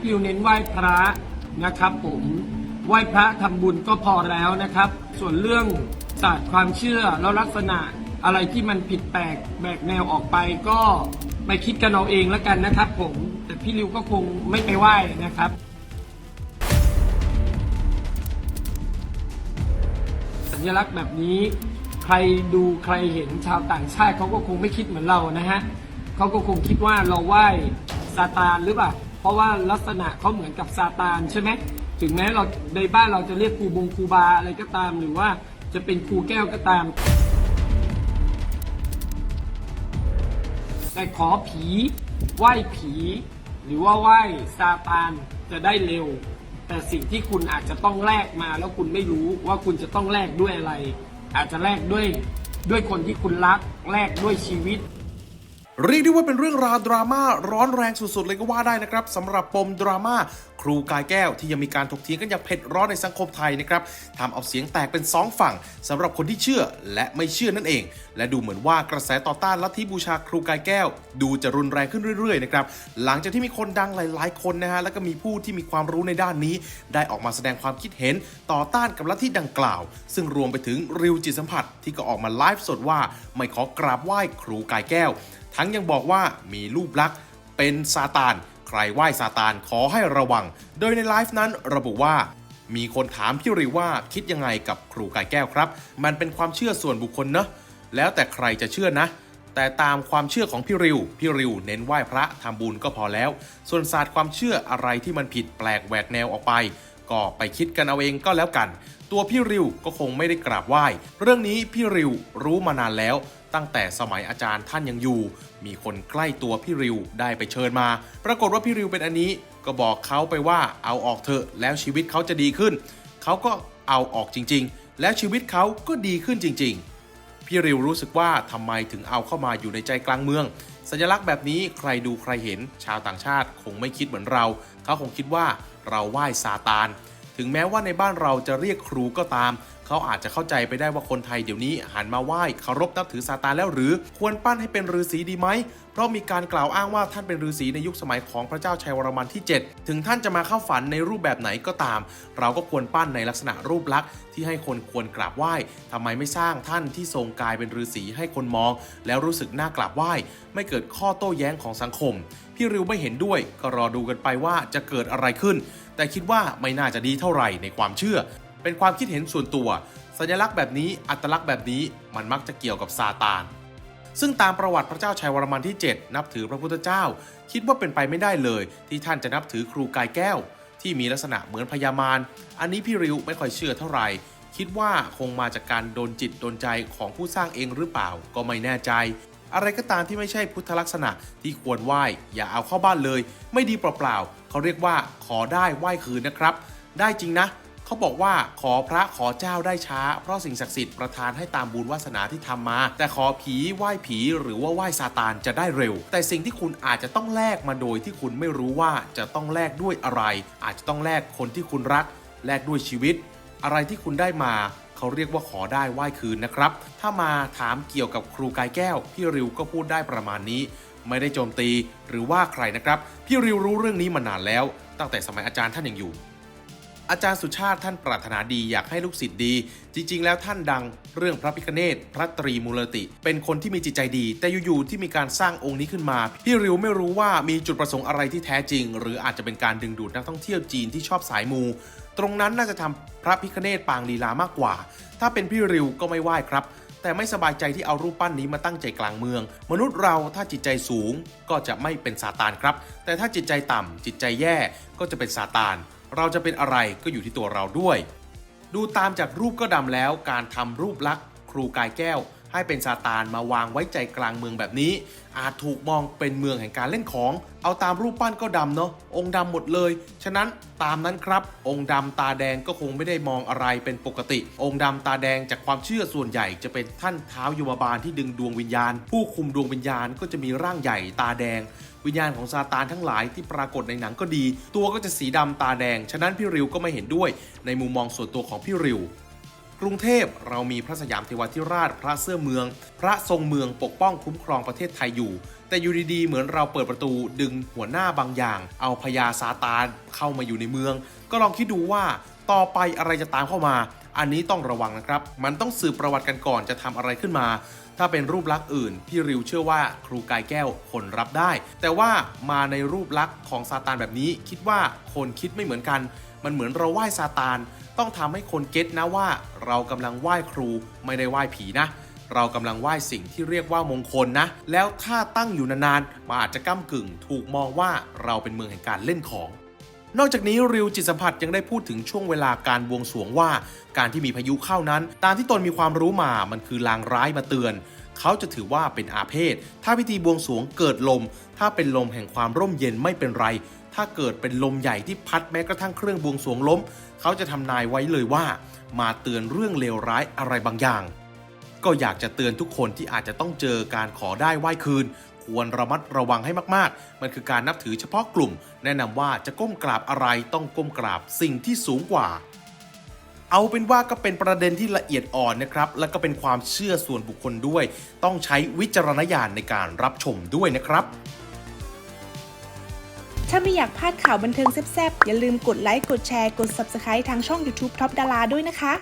พี่ริวเน้นไหว้พระนะครับผมไหว้พระทำบุญก็พอแล้วนะครับ ส่วนเรื่องศาสตร์ความเชื่อแล้วลักษณะอะไรที่มันผิดแปลกแบกแนวออกไปก็ไปคิดกันเอาเองแล้วกันนะครับ ผมแต่พี่ริวก็คงไม่ไปไหว้นะครับสัญลักษณ์แบบนี้ใครดูใครเห็นชาวต่างชาติเขาก็คงไม่คิดเหมือนเรานะฮะเขาก็คงคิดว่าเราไหว้ซาตานหรือเปล่า เพราะว่าลักษณะเขาเหมือนกับซาตานใช่ไหมถึงแม้เราในบ้านเราจะเรียกครูบงครูบาอะไรก็ตาม หรือว่าจะเป็นครูแก้วก็ตาม แต่ขอผีไหว้ผี หรือว่าไหว้ซาตานจะได้เร็ว แต่สิ่งที่คุณอาจจะต้องแลกมาแล้วคุณไม่รู้ว่าคุณจะต้องแลกด้วยอะไร อาจจะแลกด้วยด้วยคนที่คุณรักแลกด้วยชีวิต เรียกได้ว่าเป็นเรื่องราวดราม่าร้อนแรงสุดๆ เลยก็ว่าได้นะครับสำหรับปมดราม่าครูกายแก้วที่ยังมีการถกเถียงกันอย่างเผ็ดร้อนในสังคมไทยนะครับทำเอาเสียงแตกเป็นสองฝั่งสำหรับคนที่เชื่อและไม่เชื่อนั่นเอง และดูเหมือนว่ากระแสต่อต้านลัทธิบูชาครูกายแก้ว ดูจะรุนแรงขึ้นเรื่อยๆนะครับหลังจากที่มีคนดังหลายๆคนนะฮะแล้วก็มีผู้ที่มีความรู้ในด้านนี้ ได้ออกมาแสดงความคิดเห็นต่อต้านกับลัทธิดังกล่าว ซึ่งรวมไปถึงริวจิตสัมผัสที่ก็ออกมาไลฟ์สดว่าไม่ขอกราบไหว้ครูกายแก้ว ทั้งยังบอกว่ามีรูปลักษณ์เป็นซาตาน ใครไหว้ซาตานขอให้ระวัง โดยในไลฟ์นั้นระบุว่ามีคนถามพี่ริวว่าคิดยังไงกับครูกายแก้วครับ มันเป็นความเชื่อส่วนบุคคลเนอะแล้วแต่ใครจะเชื่อนะ แต่ตามความเชื่อของพี่ริว พี่ริวเน้นไหว้พระทำบุญก็พอแล้ว ส่วนศาสตร์ความเชื่ออะไรที่มันผิดแปลกแหวกแนวออกไป ก็ไปคิดกันเอาเองก็แล้วกัน ตัวพี่ริวก็คงไม่ได้กราบไหว้ เรื่องนี้พี่ริวรู้มานานแล้ว ตั้งแต่สมัยอาจารย์ท่านยังอยู่ มีคนใกล้ตัวพี่ริวได้ไปเชิญมา ปรากฏว่าพี่ริวเป็นอันนี้ ก็บอกเขาไปว่าเอาออกเถอะแล้วชีวิตเขาจะดีขึ้น เขาก็เอาออกจริง ๆ แล้วชีวิตเขาก็ดีขึ้นจริง ๆ พี่ริวรู้สึกว่าทำไมถึงเอาเข้ามาอยู่ในใจกลางเมือง สัญลักษณ์แบบนี้ใครดูใครเห็น ชาวต่างชาติคงไม่คิดเหมือนเรา เขาคงคิดว่าเราไหว้ซาตาน ถึงแม้ว่าในบ้านเราจะเรียกครูก็ตาม เขาอาจจะเข้าใจไปได้ว่าคนไทยเดี๋ยวนี้หันมาไหว้เคารพนับถือซาตานแล้วหรือ ควรปั้นให้เป็นฤาษีดีไหม เพราะมีการกล่าวอ้างว่าท่านเป็นฤาษีในยุคสมัยของพระเจ้าชัยวรมันที่ 7 ถึงท่านจะมาเข้าฝันในรูปแบบไหนก็ตาม เราก็ควรปั้นในลักษณะรูปลักษณ์ที่ให้คนควรกราบไหว้ทำไมไม่สร้างท่านที่ทรงกายเป็นฤาษีให้คนมอง แล้วรู้สึกน่ากราบไหว้ ไม่เกิดข้อโต้แย้งของสังคมพี่ริวไม่เห็นด้วยก็รอดูกันไปว่าจะเกิดอะไรขึ้น แต่คิดว่าไม่น่าจะดีเท่าไหร่ในความเชื่อ เป็นความคิดเห็นส่วนตัว สัญลักษณ์แบบนี้อัตลักษณ์แบบนี้มันมักจะเกี่ยวกับซาตาน ซึ่งตามประวัติพระเจ้าชัยวรมันที่ 7 นับถือพระพุทธเจ้า คิดว่าเป็นไปไม่ได้เลย ที่ท่านจะนับถือครูกายแก้ว ที่มีลักษณะเหมือนพญามารอันนี้พี่ริวไม่ค่อยเชื่อเท่าไหร่คิดว่าคงมาจากการโดนจิตโดนใจของผู้สร้างเองหรือเปล่าก็ไม่แน่ใจ อะไรก็ตามที่ไม่ใช่พุทธลักษณะที่ควรไหว้อย่าเอาเข้าบ้านเลย ไม่ดีเปล่าๆเขาเรียกว่าขอได้ไหว้คืนนะครับ ได้จริงนะ เขาบอกว่าขอพระขอเจ้าได้ช้า เพราะสิ่งศักดิ์สิทธิ์ประทานให้ตามบุญวาสนาที่ทำมา แต่ขอผีไหว้ผีหรือว่าไหว้ซาตานจะได้เร็ว แต่สิ่งที่คุณอาจจะต้องแลกมาโดยที่คุณไม่รู้ว่าจะต้องแลกด้วยอะไร อาจจะต้องแลกคนที่คุณรัก แลกด้วยชีวิต อะไรที่คุณได้มาเขาเรียกว่าขอได้ไหว้คืนนะครับ ถ้ามาถามเกี่ยวกับครูกายแก้ว พี่ริวก็พูดได้ประมาณนี้ ไม่ได้โจมตีหรือว่าใครนะครับ พี่ริวรู้เรื่องนี้มานานแล้ว ตั้งแต่สมัยอาจารย์ท่านยังอยู่ อาจารย์สุชาติท่านปรารถนาดีอยากให้ลูกศิษย์ดี จริง ๆ แล้วท่านดังเรื่องพระพิคเนตพระตรีมูลติ เป็นคนที่มีจิตใจดี แต่อยู่ๆที่มีการสร้างองค์นี้ขึ้นมา พี่ริวไม่รู้ว่ามีจุดประสงค์อะไรที่แท้จริง หรืออาจจะเป็นการดึงดูดนักท่องเที่ยวจีนที่ชอบสายมู ตรงนั้นน่าจะทำพระพิคเนตปางลีลามากกว่า ถ้าเป็นพี่ริวก็ไม่ไหว้ครับแต่ไม่สบายใจที่เอารูปปั้นนี้มาตั้งใจกลางเมือง มนุษย์เราถ้าจิตใจสูงก็จะไม่เป็นซาตานครับ แต่ถ้าจิตใจต่ำจิตใจแย่ก็จะเป็นซาตาน เราจะเป็นอะไรก็อยู่ที่ตัวเราด้วย ดูตามจากรูปก็ดำแล้วการทำรูปลักษณ์ครูกายแก้ว ให้เป็นซาตานมาวางไว้ใจกลางเมืองแบบนี้ อาจถูกมองเป็นเมืองแห่งการเล่นของ เอาตามรูปปั้นก็ดำเนาะองค์ดำหมดเลย ฉะนั้นตามนั้นครับ องค์ดำตาแดงก็คงไม่ได้มองอะไรเป็นปกติ องค์ดำตาแดงจากความเชื่อส่วนใหญ่จะเป็นท่านเท้ายมบาลที่ดึงดวงวิญญาณ ผู้คุมดวงวิญญาณก็จะมีร่างใหญ่ตาแดงวิญญาณของซาตานทั้งหลายที่ปรากฏในหนังก็ดี ตัวก็จะสีดำตาแดง ฉะนั้นพี่ริวก็ไม่เห็นด้วย ในมุมมองส่วนตัวของพี่ริว กรุงเทพเรามีพระสยามเทวาธิราช พระเสื้อเมือง พระทรงเมืองปกป้องคุ้มครองประเทศไทยอยู่ แต่อยู่ดีๆ เหมือนเราเปิดประตูดึงหัวหน้าบางอย่าง เอาพญาซาตานเข้ามาอยู่ในเมือง ก็ลองคิดดูว่าต่อไปอะไรจะตามเข้ามา อันนี้ต้องระวังนะครับ มันต้องสืบประวัติกันก่อนจะทำอะไรขึ้นมา ถ้าเป็นรูปลักษณ์อื่น พี่ริวเชื่อว่าครูกายแก้วคนรับได้ แต่ว่ามาในรูปลักษณ์ของซาตานแบบนี้ คิดว่าคนคิดไม่เหมือนกัน มันเหมือนเราไหว้ซาตาน ต้องทำให้คนเก็ตนะว่า เรากำลังไหว้ครูไม่ได้ไหว้ผีนะเรากำลังไหว้สิ่งที่เรียกว่ามงคลนะ แล้วถ้าตั้งอยู่นานๆมันอาจจะก้ากึ่ง ถูกมองว่าเราเป็นเมืองแห่งการเล่นของ นอกจากนี้ริวจิตสัมผัสยังได้พูดถึงช่วงเวลาการบวงสวงว่า การที่มีพายุเข้านั้น ตามที่ตนมีความรู้มามันคือลางร้ายมาเตือน เขาจะถือว่าเป็นอาเพศ ถ้าพิธีบวงสวงเกิดลม ถ้าเป็นลมแห่งความร่มเย็นไม่เป็นไร ถ้าเกิดเป็นลมใหญ่ที่พัดแม้กระทั่งเครื่องบวงสวงล้ม เขาจะทำนายไว้เลยว่า มาเตือนเรื่องเลวร้ายอะไรบางอย่าง ก็อยากจะเตือนทุกคนที่อาจจะต้องเจอการขอได้ไหว้คืน ควรระมัดระวังให้มากๆ มันคือการนับถือเฉพาะกลุ่ม แนะนำว่าจะก้มกราบอะไรต้องก้มกราบสิ่งที่สูงกว่าเอาเป็นว่าก็เป็นประเด็นที่ละเอียดอ่อนนะครับ แล้วก็เป็นความเชื่อส่วนบุคคลด้วย ต้องใช้วิจารณญาณในการรับชมด้วยนะครับ ถ้าไม่อยากพลาดข่าวบันเทิงแซ่บๆ อย่าลืมกดไลค์ กดแชร์ กด Subscribe ทางช่อง YouTube Top ดาราด้วยนะคะ